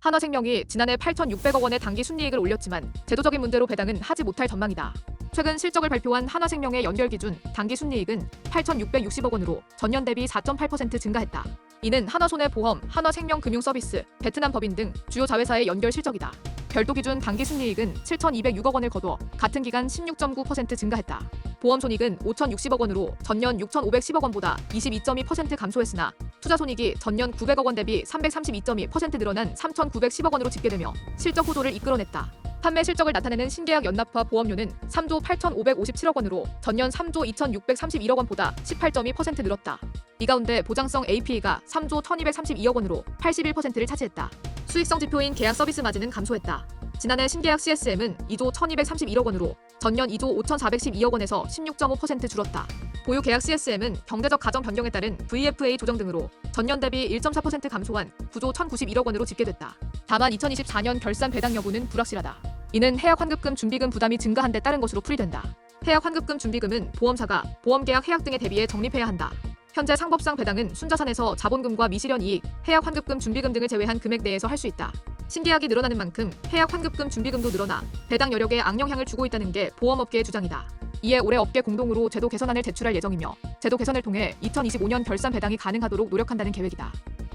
한화생명이 지난해 8,600억 원의 단기 순이익을 올렸지만 제도적인 문제로 배당은 하지 못할 전망이다. 최근 실적을 발표한 한화생명의 연결 기준 단기 순이익은 8,660억 원으로 전년 대비 4.8% 증가했다. 이는 한화손해보험, 한화생명금융서비스, 베트남 법인 등 주요 자회사의 연결 실적이다. 별도 기준 단기 순이익은 7,206억 원을 거둬 같은 기간 16.9% 증가했다. 보험 손익은 5,060억 원으로 전년 6,510억 원보다 22.2% 감소했으나 투자 손익이 전년 900억 원 대비 332.2% 늘어난 3,910억 원으로 집계되며 실적 호조를 이끌어냈다. 판매 실적을 나타내는 신계약 연납화 보험료는 3조 8,557억 원으로 전년 3조 2,631억 원보다 18.2% 늘었다. 이 가운데 보장성 APE가 3조 1,232억 원으로 81%를 차지했다. 수익성 지표인 계약 서비스 마진은 감소했다. 지난해 신계약 CSM은 2조 1,231억 원으로 전년 2조 5,412억 원에서 16.5% 줄었다. 보유 계약 CSM은 경제적 가정 변경에 따른 VFA 조정 등으로 전년 대비 1.4% 감소한 9조 1,091억 원으로 집계됐다. 다만 2024년 결산 배당 여부는 불확실하다. 이는 해약 환급금 준비금 부담이 증가한 데 따른 것으로 풀이된다. 해약 환급금 준비금은 보험사가 보험 계약 해약 등에 대비해 적립해야 한다. 현재 상법상 배당은 순자산에서 자본금과 미실현 이익, 해약 환급금 준비금 등을 제외한 금액 내에서 할 수 있다. 신계약이 늘어나는 만큼 해약 환급금 준비금도 늘어나 배당 여력에 악영향을 주고 있다는 게 보험업계의 주장이다. 이에 올해 업계 공동으로 제도 개선안을 제출할 예정이며 제도 개선을 통해 2025년 결산 배당이 가능하도록 노력한다는 계획이다.